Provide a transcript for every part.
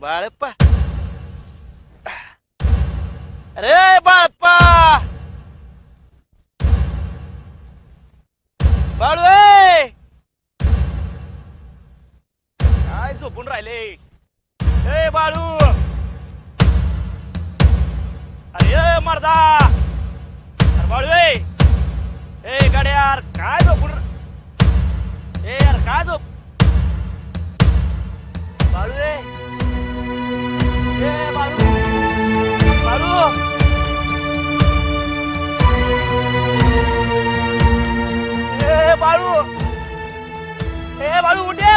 बाळप्पा. अरे बाळप्पा! बाळू काय झोपून राहिले? ए बाळू! अरे मर्दा! अरे बाळू ए गाड्या यार काय झोपून ए यार काय झोप ए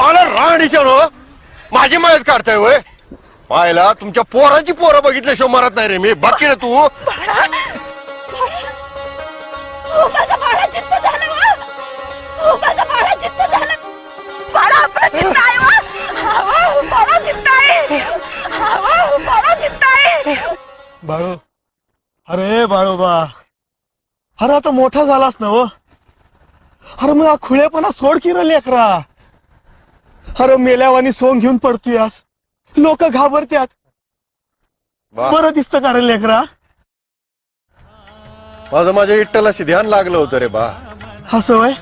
मला राणीच्या रो माझी मदत काढताय वय पाहिला तुमच्या पोराची पोरं बघितल्याशिवाय मरत नाही रे मी. बाकी रे तू. बाळा. हो. हो, हो, अरे बाळोबा. अरे आता मोठा झालास ना हो अरे मग हा खुळेपणा सोड की रे लेकरा. अरे मेल्यावानी सोंग घेऊन पडतोयास लोक घाबरत्यात. वा, बरं दिसतं का रे लेकरा? माझं माझ्या इट्टलाशी ध्यान लागलं होतं रे बा. असं वय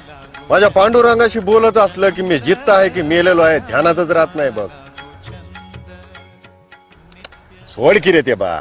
माझ्या पांडुरंगाशी बोलत असलं की मी जित्त आहे की मेलेलो आहे ध्यानातच राहत नाही बघ. सोड की रे ते बा.